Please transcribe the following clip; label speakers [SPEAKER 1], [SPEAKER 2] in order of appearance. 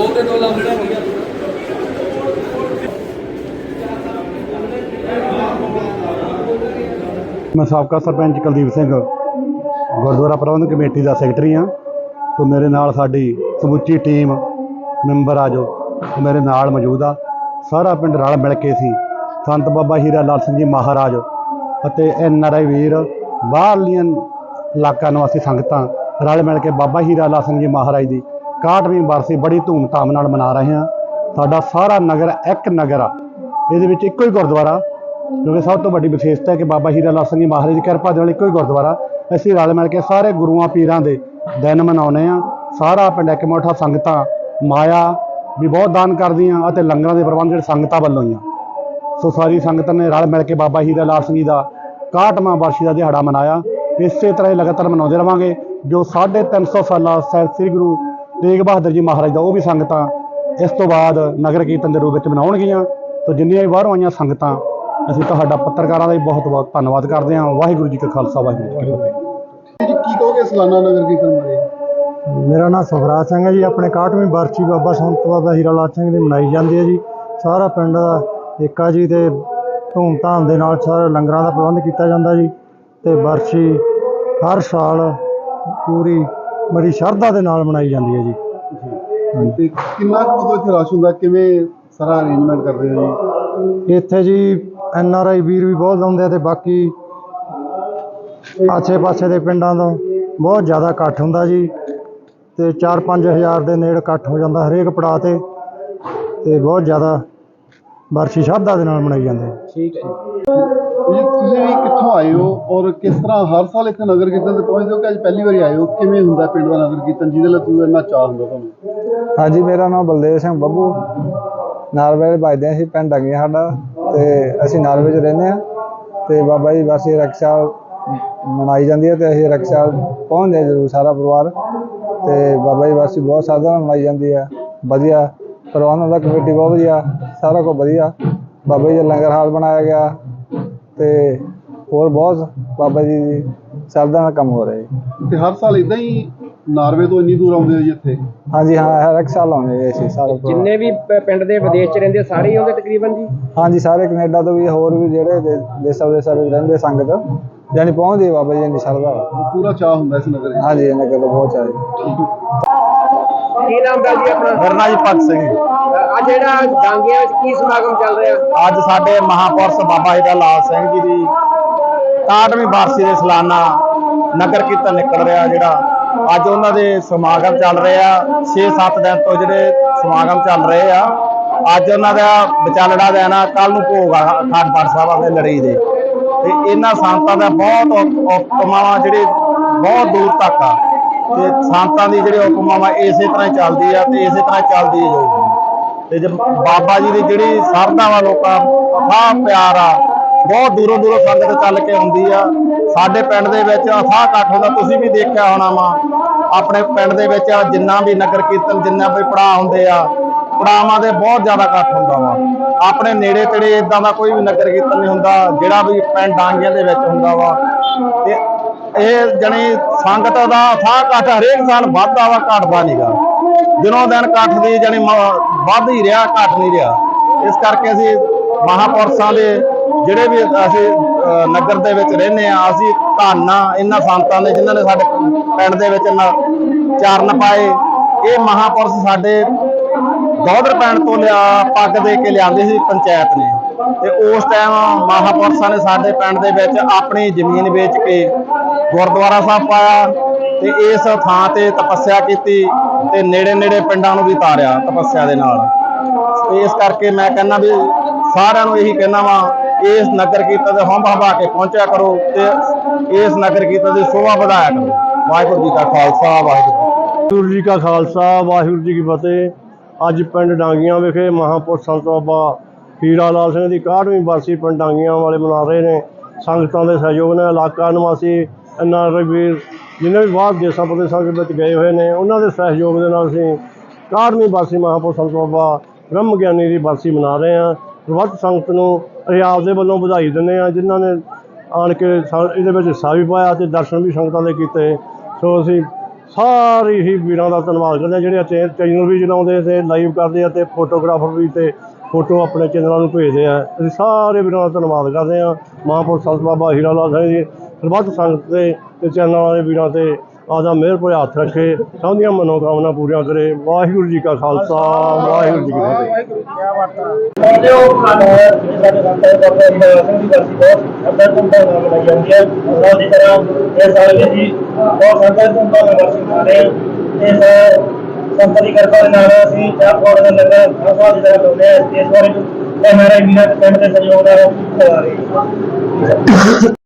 [SPEAKER 1] ਬੋਲ ਦੇ ਦੋ ਲਫ਼ਜ਼ ਹੋ ਗਿਆ।
[SPEAKER 2] ਮੈਂ ਸਾਬਕਾ ਸਰਪੰਚ ਕੁਲਦੀਪ ਸਿੰਘ, ਗੁਰਦੁਆਰਾ ਪ੍ਰਬੰਧਕ ਕਮੇਟੀ ਦਾ ਸੈਕਟਰੀ ਹਾਂ। ਤੇ ਮੇਰੇ ਨਾਲ ਸਾਡੀ ਸਮੁੱਚੀ ਟੀਮ ਮੈਂਬਰ ਆ ਜੋ ਮੇਰੇ ਨਾਲ ਮੌਜੂਦ ਆ। ਸਾਰਾ ਪਿੰਡ ਰਲ ਮਿਲ ਕੇ ਸੀ। ਸੰਤ ਬਾਬਾ ਹੀਰਾ ਲਾਲ ਸਿੰਘ ਜੀ ਮਹਾਰਾਜ ਅਤੇ ਐਨ ਆਰ ਆਈ ਵੀਰ, ਬਾਹਰਲੀਆਂ ਇਲਾਕਾ ਨਿਵਾਸੀ ਸੰਗਤਾਂ ਰਲ ਮਿਲ ਕੇ ਬਾਬਾ ਹੀਰਾ ਲਾਲ ਸਿੰਘ ਜੀ ਮਹਾਰਾਜ ਦੀ 61ਵੀਂ ਬਰਸੀ ਬੜੀ ਧੂਮਧਾਮ ਨਾਲ ਮਨਾ ਰਹੇ ਹਾਂ। ਸਾਡਾ ਸਾਰਾ ਨਗਰ ਇੱਕ ਨਗਰ ਆ। ਇਹਦੇ ਵਿੱਚ ਇੱਕੋ ਹੀ ਗੁਰਦੁਆਰਾ ਕਿਉਂਕਿ ਸਭ ਤੋਂ ਵੱਡੀ ਵਿਸ਼ੇਸ਼ਤਾ ਹੈ ਕਿ ਬਾਬਾ ਹੀਰਾ ਲਾਲ ਸਿੰਘ ਜੀ ਮਹਾਰਾਜ ਦੀ ਕਿਰਪਾ ਦੇ ਨਾਲ ਇੱਕੋ ਹੀ ਗੁਰਦੁਆਰਾ। ਅਸੀਂ ਰਲ ਮਿਲ ਕੇ ਸਾਰੇ ਗੁਰੂਆਂ, ਪੀਰਾਂ ਦੇ ਦਿਨ ਮਨਾਉਂਦੇ ਆ ਸਾਰਾ ਪਿੰਡ ਇੱਕ ਮੋਠਾ ਸੰਗਤਾਂ, ਮਾਇਆ ਵੀ ਬਹੁਤ ਦਾਨ ਕਰਦੀਆਂ ਅਤੇ ਲੰਗਰਾਂ ਦੇ ਪ੍ਰਬੰਧ ਜਿਹੜੇ ਸੰਗਤਾਂ ਵੱਲੋਂ ਹੀ ਆ ਸੋ ਸਾਰੀ ਸੰਗਤ ਨੇ ਰਲ ਮਿਲ ਕੇ ਬਾਬਾ ਹੀਰਾ ਲਾਲ ਸਿੰਘ ਜੀ ਦਾ 61ਵਾਂ ਵਰਸ਼ੀ ਦਾ ਦਿਹਾੜਾ ਮਨਾਇਆ। ਇਸੇ ਤਰ੍ਹਾਂ ਹੀ ਲਗਾਤਾਰ ਮਨਾਉਂਦੇ ਰਵਾਂਗੇ, ਜੋ 350 ਸਾਲਾ ਸਾਹਿਬ ਸ੍ਰੀ ਗੁਰੂ ਤੇਗ ਬਹਾਦਰ ਜੀ ਮਹਾਰਾਜ ਦਾ ਉਹ ਵੀ ਸੰਗਤਾਂ ਇਸ ਤੋਂ ਬਾਅਦ ਨਗਰ ਕੀਰਤਨ ਦੇ ਰੂਪ ਵਿੱਚ ਮਨਾਉਣਗੀਆਂ। ਤੋਂ ਜਿੰਨੀਆਂ ਵੀ ਬਾਹਰੋਂ ਆਈਆਂ ਸੰਗਤਾਂ ਅਸੀਂ ਤੁਹਾਡਾ ਪੱਤਰਕਾਰਾਂ ਦਾ ਵੀ ਬਹੁਤ ਬਹੁਤ ਧੰਨਵਾਦ ਕਰਦੇ ਹਾਂ। ਵਾਹਿਗੁਰੂ ਜੀ ਕਾ ਖਾਲਸਾ ਵਾਹਿਗੁਰੂ ਜੀ ਕੀ ਫਤਿਹ।
[SPEAKER 3] ਜੀ ਕੀ ਕਹੋਗੇ ਸਲਾਨਾ ਨਗਰ ਕੀਰਤਨ ਬਾਰੇ?
[SPEAKER 2] ਮੇਰਾ ਨਾਮ ਸੁਖਰਾਜ ਸਿੰਘ ਹੈ ਜੀ। ਆਪਣੇ 61ਵੀਂ ਬਰਸੀ ਬਾਬਾ ਸੰਤ ਬਾਬਾ ਹੀਰਾ ਲਾਲ ਸਿੰਘ ਦੀ ਮਨਾਈ ਜਾਂਦੀ ਹੈ ਜੀ। ਸਾਰਾ ਪਿੰਡ ਏਕਾ ਜੀ ਤੇ ਧੂਮਧਾਮ ਦੇ ਨਾਲ ਸਾਰੇ ਲੰਗਰਾਂ ਦਾ ਪ੍ਰਬੰਧ ਕੀਤਾ ਜਾਂਦਾ ਜੀ। ਤੇ ਬਰਸੀ ਹਰ ਸਾਲ ਪੂਰੀ ਬੜੀ ਸ਼ਰਧਾ ਦੇ ਨਾਲ ਮਨਾਈ ਜਾਂਦੀ ਹੈ ਜੀ।
[SPEAKER 3] ਤੇ ਕਿੰਨਾ ਕੁ ਮਤਲਬ ਇੱਥੇ ਰਸ਼ ਹੁੰਦਾ? ਕਿਵੇਂ ਸਾਰਾ ਅਰੇਂਜਮੈਂਟ ਕਰਦੇ ਹੋ ਜੀ?
[SPEAKER 2] ਇੱਥੇ ਜੀ ਐਨ ਆਰ ਆਈ ਵੀਰ ਵੀ ਬਹੁਤ ਆਉਂਦੇ ਆ ਤੇ ਬਾਕੀ ਆਸੇ ਪਾਸੇ ਦੇ ਪਿੰਡਾਂ ਤੋਂ ਬਹੁਤ ਜ਼ਿਆਦਾ ਇਕੱਠ ਹੁੰਦਾ ਜੀ। ਤੇ 4-5 ਹਜ਼ਾਰ ਦੇ ਨੇੜੇ ਇਕੱਠ ਹੋ ਜਾਂਦਾ ਹਰੇਕ ਪੜਾਅ ਤੇ। ਤੇ ਬਹੁਤ ਜ਼ਿਆਦਾ ਬਰਸ਼ੀ ਸ਼ਰਧਾ ਦੇ ਨਾਲ ਮਨਾਈ ਜਾਂਦੀ ਹੈ
[SPEAKER 3] ਜੀ। ਤੁਸੀਂ ਵੀ ਕਿੱਥੋਂ ਆਏ ਹੋ ਔਰ ਕਿਸ ਤਰ੍ਹਾਂ ਹਰ ਸਾਲ ਇੱਥੇ ਨਗਰ ਕੀਰਤਨ ਤੇ ਪਹੁੰਚਦੇ ਹੋ ਕਿ ਅੱਜ ਪਹਿਲੀ ਵਾਰੀ ਆਏ ਹੋ? ਕਿਵੇਂ ਹੁੰਦਾ ਪਿੰਡ ਦਾ ਨਗਰ ਕੀਰਤਨ? ਜਿਹਦੇ ਲਈ ਤੁਸੀਂ ਇੰਨਾ ਚਾਹ ਹੁੰਦਾ ਤੁਹਾਨੂੰ?
[SPEAKER 4] ਹਾਂਜੀ, ਮੇਰਾ ਨਾਮ ਬਲਦੇਵ ਸਿੰਘ ਬੱਬੂ। ਨਾਲਵੇ ਵੱਜਦੇ ਹਾਂ ਅਸੀਂ ਪਿੰਡ ਹੈਗੇ ਹਾਂ ਸਾਡਾ ਤੇ ਅਸੀਂ ਨਾਲਵੇ 'ਚ ਰਹਿੰਦੇ ਆ ਤੇ ਬਾਬਾ ਜੀ ਬਸ ਇਹ ਰਕਸ਼ਾ ਮਨਾਈ ਜਾਂਦੀ ਹੈ ਤੇ ਅਸੀਂ ਰਕਸ਼ਾ ਪਹੁੰਚਦੇ ਹਾਂ ਜ਼ਰੂਰ ਸਾਰਾ ਪਰਿਵਾਰ ਤੇ ਬਾਬਾ ਜੀ ਵਾਸੀ ਬਹੁਤ ਸਾਦਾ ਮਨਾਈ ਜਾਂਦੀ ਹੈ ਵਧੀਆ ਪ੍ਰਬੰਧ ਦਾ ਕਮੇਟੀ ਬਹੁਤ ਵਧੀਆ, ਸਾਰਾ ਕੁਝ ਵਧੀਆ। ਬਾਬਾ ਜੀ ਦਾ ਲੰਗਰ ਹਾਲ ਬਣਾਇਆ ਗਿਆ। ਤੇ ਹੋਰ ਬਹੁਤ ਬਾਬਾ ਜੀ ਦੀ ਨਾਲ ਕੰਮ ਹੋ ਰਿਹਾ ਜੀ।
[SPEAKER 3] ਤੇ ਹਰ ਸਾਲ ਇਦਾਂ ਹੀ ਨਾਰਵੇ ਤੋਂ ਇੰਨੀ ਦੂਰ ਆਉਂਦੇ ਹੋ ਜੀ ਇੱਥੇ?
[SPEAKER 4] ਹਾਂਜੀ ਹਾਂ ਹਰ ਇੱਕ ਸਾਲ ਆਉਂਦੇ ਜੀ ਅਸੀਂ ਸਾਰੇ।
[SPEAKER 5] ਜਿੰਨੇ ਵੀ ਪ- ਪਿੰਡ ਦੇ ਵਿਦੇਸ਼ ਚ ਰਹਿੰਦੇ ਸਾਰੇ ਹੀ ਆਉਂਦੇ ਤਕਰੀਬਨ ਜੀ?
[SPEAKER 4] ਹਾਂਜੀ ਸਾਰੇ ਕੈਨੇਡਾ ਤੋਂ ਵੀ ਹੋਰ ਵੀ ਜਿਹੜੇ ਦੇ- ਦੇਸਾਂ ਵਿਦੇਸਾਂ ਵਿੱਚ ਰਹਿੰਦੇ ਸੰਗਤ ਜਾਨੀ ਪਹੁੰਚਦੀ ਹੈ ਬਾਬਾ ਜੀ ਦੀ ਸ਼ਰਧਾ।
[SPEAKER 3] ਪੂਰਾ ਚਾਹ ਹੁੰਦਾ ਇਸ ਨਗਰ
[SPEAKER 4] ਹਾਂਜੀ ਇਹਨਾਂ ਕੋਲ ਬਹੁਤ ਚਾਹੀਦੀ
[SPEAKER 5] ਕੀ ਨਾਮ ਦਾ ਜੀ ਆਪਣਾ?
[SPEAKER 6] ਮੇਰਾ ਨਾਂ ਜੀ ਭਗਤ ਸਿੰਘ।
[SPEAKER 5] ਅੱਜ ਜਿਹੜਾ ਡਾਂਗਿਆਂ ਵਿੱਚ ਕੀ ਸਮਾਗਮ ਚੱਲ ਰਿਹਾ?
[SPEAKER 6] ਅੱਜ ਸਾਡੇ ਮਹਾਪੁਰਸ਼ ਬਾਬਾ ਜੀ ਦਾ ਲਾਲ ਸਿੰਘ ਜੀ ਦੀ 61ਵੀਂ ਵਾਰਸੀ ਦੇ ਸਾਲਾਨਾ ਨਗਰ ਕੀਰਤਨ ਨਿਕਲ ਰਿਹਾ ਜਿਹੜਾ ਅੱਜ ਉਹਨਾਂ ਦੇ ਸਮਾਗਮ ਚੱਲ ਰਹੇ ਆ। 6-7 ਦਿਨ ਤੋਂ ਜਿਹੜੇ ਸਮਾਗਮ ਚੱਲ ਰਹੇ ਆ। ਅੱਜ ਉਹਨਾਂ ਦਾ ਵਿਚਾਲੜਾ ਦੇਣਾ ਕੱਲ ਨੂੰ ਭੋਗ ਆ ਅਖੰਡ ਪਾਠ ਸਾਹਿਬ ਦੇ ਲੜੀ ਦੇ। ਤੇ ਇਹਨਾਂ ਸੰਤਾਂ ਦਾ ਬਹੁਤ ਉਪਮਾਵਾਂ ਜਿਹੜੇ ਬਹੁਤ ਦੂਰ ਤੱਕ ਆ। ਤੇ ਸੰਤਾਂ ਦੀ ਜਿਹੜੀ ਉਪਮਾਵਾਂ ਇਸੇ ਤਰ੍ਹਾਂ ਹੀ ਚੱਲਦੀ ਆ ਤੇ ਇਸੇ ਤਰ੍ਹਾਂ ਹੀ ਚੱਲਦੀ ਜਾਊਗੀ ਤੇ ਜੇ ਬਾਬਾ ਜੀ ਦੀ ਜਿਹੜੀ ਸਰਦਾ ਵਾ ਲੋਕਾਂ, ਅਥਾਹ ਪਿਆਰ ਆ, ਬਹੁਤ ਦੂਰੋਂ ਦੂਰੋਂ ਸੰਗਤ ਚੱਲ ਕੇ ਆਉਂਦੀ ਆ। ਸਾਡੇ ਪਿੰਡ ਦੇ ਵਿੱਚ ਅਥਾਹ ਇਕੱਠ ਹੁੰਦਾ, ਤੁਸੀਂ ਵੀ ਦੇਖਿਆ ਹੋਣਾ ਵਾ, ਆਪਣੇ ਪਿੰਡ ਦੇ ਵਿੱਚ ਜਿੰਨਾ ਵੀ ਨਗਰ ਕੀਰਤਨ, ਜਿੰਨਾ ਵੀ ਪੜਾਅ ਹੁੰਦੇ ਆ, ਪੜਾਵਾਂ ਦੇ ਬਹੁਤ ਜ਼ਿਆਦਾ ਇਕੱਠ ਹੁੰਦਾ ਵਾ। ਆਪਣੇ ਨੇੜੇ ਤੇੜੇ ਇਦਾਂ ਦਾ ਕੋਈ ਵੀ ਨਗਰ ਕੀਰਤਨ ਨਹੀਂ ਹੁੰਦਾ, ਜਿਹੜਾ ਵੀ ਪਿੰਡ ਡਾਂਗਿਆਂ ਦੇ ਵਿੱਚ ਹੁੰਦਾ ਵਾ। ਤੇ ਇਹ ਜਣੀ ਸੰਗਤ ਦਾ ਅਥਾਹ ਇਕੱਠ ਹਰੇਕ ਸਾਲ ਵੱਧਦਾ ਵਾ, ਘਟਦਾ ਨਹੀਂਗਾ ਦਿਨੋਂ ਦਿਨ ਇਕੱਠ ਦੀ ਜਣੀ ਵੱਧ ਹੀ ਰਿਹਾ, ਘਟ ਨਹੀਂ ਰਿਹਾ। ਇਸ ਕਰਕੇ ਅਸੀਂ ਮਹਾਪੁਰਸ਼ਾਂ ਦੇ ਜਿਹੜੇ ਵੀ ਅਸੀਂ ਨਗਰ ਦੇ ਵਿੱਚ ਰਹਿੰਦੇ ਆ ਅਸੀਂ ਧੰਨ, ਇਹਨਾਂ ਸੰਤਾਂ ਦੇ ਜਿਨ੍ਹਾਂ ਨੇ ਸਾਡੇ ਪਿੰਡ ਦੇ ਵਿੱਚ ਨ- ਚਰਨ ਪਾਏ, ਇਹ ਮਹਾਪੁਰਸ਼ ਸਾਡੇ ਦੌਦਰ ਪਿੰਡ ਤੋਂ ਲਿਆ, ਪੱਗ ਦੇ ਕੇ ਲਿਆਂਦੇ ਸੀ ਪੰਚਾਇਤ ਨੇ। ਤੇ ਉਸ ਟਾਈਮ ਮਹਾਪੁਰਸ਼ਾਂ ਨੇ ਸਾਡੇ ਪਿੰਡ ਦੇ ਵਿੱਚ ਆਪਣੀ ਜ਼ਮੀਨ ਵੇਚ ਕੇ ਗੁਰਦੁਆਰਾ ਸਾਹਿਬ ਪਾਇਆ। ਤੇ ਇਸ ਥਾਂ ਤੇ ਤਪੱਸਿਆ ਕੀਤੀ ਤੇ ਨੇੜੇ ਨੇੜੇ ਪਿੰਡਾਂ ਨੂੰ ਵੀ ਤਾਰਿਆ ਤਪੱਸਿਆ ਦੇ ਨਾਲ। ਇਸ ਕਰਕੇ ਮੈਂ ਕਹਿੰਦਾ ਵੀ ਸਾਰਿਆਂ ਨੂੰ ਇਹੀ ਕਹਿੰਦਾ ਵਾ, ਇਸ ਨਗਰ ਕੀਰਤਨ ਦੇ ਹੰਭ ਹਵਾ ਕੇ ਪਹੁੰਚਿਆ ਕਰੋ ਤੇ ਇਸ ਨਗਰ ਕੀਰਤਨ ਦੀ ਸ਼ੋਭਾ ਵਧਾਇਆ ਕਰੋ। ਵਾਹਿਗੁਰੂ ਜੀ ਕਾ ਖਾਲਸਾ, ਵਾਹਿਗੁਰੂ
[SPEAKER 7] ਵਾਹਿਗੁਰੂ ਜੀ ਕਾ ਖਾਲਸਾ, ਵਾਹਿਗੁਰੂ ਜੀ ਕੀ ਫਤਿਹ। ਅੱਜ ਪਿੰਡ ਡਾਂਗੀਆਂ ਵਿਖੇ ਮਹਾਂਪੁਰਸ਼ ਸੰਤ ਬਾਬਾ ਹੀਰਾ ਲਾਲ ਸਿੰਘ ਦੀ 61ਵੀਂ ਬਰਸੀ ਪਿੰਡ ਡਾਂਗੀਆਂ ਵਾਲੇ ਮਨਾ ਰਹੇ ਨੇ। ਸੰਗਤਾਂ ਦੇ ਸਹਿਯੋਗ ਨਾਲ ਇਲਾਕਾ ਨਿਵਾਸੀ ਐਨਆਰਆਈ ਵੀਰ ਜਿੰਨੇ ਵੀ ਬਾਹਰ ਦੇਸ਼ਾਂ ਪ੍ਰਦੇਸ਼ਾਂ ਦੇ ਵਿੱਚ ਗਏ ਹੋਏ ਨੇ, ਉਹਨਾਂ ਦੇ ਸਹਿਯੋਗ ਦੇ ਨਾਲ ਅਸੀਂ 61ਵੀਂ ਬਾਸੀ ਮਹਾਂਪੁਰਸ਼ ਸੰਤ ਬਾਬਾ ਬ੍ਰਹਮ ਗਿਆਨੀ ਦੀ ਬਰਸੀ ਮਨਾ ਰਹੇ ਹਾਂ। ਸਰਬੱਤ ਸੰਗਤ ਨੂੰ ਅਸੀਂ ਆਪਦੇ ਵੱਲੋਂ ਵਧਾਈ ਦਿੰਦੇ ਹਾਂ, ਜਿਨ੍ਹਾਂ ਨੇ ਆਣ ਕੇ ਸਾ- ਇਹਦੇ ਵਿੱਚ ਹਿੱਸਾ ਵੀ ਪਾਇਆ ਤੇ ਦਰਸ਼ਨ ਵੀ ਸੰਗਤਾਂ ਦੇ ਕੀਤੇ। ਸੋ ਅਸੀਂ ਸਾਰੇ ਹੀ ਵੀਰਾਂ ਦਾ ਧੰਨਵਾਦ ਕਰਦੇ ਹਾਂ ਜਿਹੜੇ ਚੈ- ਚੈਨਲ ਵੀ ਚਲਾਉਂਦੇ ਤੇ ਲਾਈਵ ਕਰਦੇ ਆ ਤੇ ਫੋਟੋਗ੍ਰਾਫਰ ਵੀ ਤੇ ਫੋਟੋ ਆਪਣੇ ਚੈਨਲਾਂ ਨੂੰ ਭੇਜਦੇ ਆ। ਅਸੀਂ ਸਾਰੇ ਵੀਰਾਂ ਦਾ ਧੰਨਵਾਦ ਕਰਦੇ ਹਾਂ। ਮਹਾਂਪੁਰ ਸੰਤ ਬਾਬਾ ਹੀਰਾ ਲਾਲ ਸਿੰਘ ਜੀ ਸਰਬੱਤ ਸੰਗਤ ਦੇ ਤੇ ਚੈਨਲ ਵਾਲੇ ਵੀਰਾਂ ਤੇ ਆਦਾ ਮਿਹਰ ਭਰੇ ਹੱਥ ਰੱਖੇ ਸਭ ਦੀਆਂ ਮਨੋਕਾਮਨਾ ਪੂਰੀਆਂ ਕਰੇ। ਵਾਹਿਗੁਰੂ ਜੀ ਕਾ ਖਾਲਸਾ, ਵਾਹਿਗੁਰੂ ਜੀ ਕੀ ਫਤਿਹ।
[SPEAKER 8] ਸੰਤਰੀ ਕਿਰਪਾ ਦੇ ਨਾਲ ਅਸੀਂ ਚਾਹ ਕੋੜ ਦੇ ਲੰਗਰ ਖਾਸਾ ਦੀ ਤਰ੍ਹਾਂ ਲਾਉਂਦੇ ਆ ਇਸ ਵਾਰ ਇਹ ਮੇਰੇ ਵੀਰਾਂ ਦੇ ਪਿੰਡ ਦੇ ਸਹਿਯੋਗ ਨਾਲ ਹੋ ਰਹੀ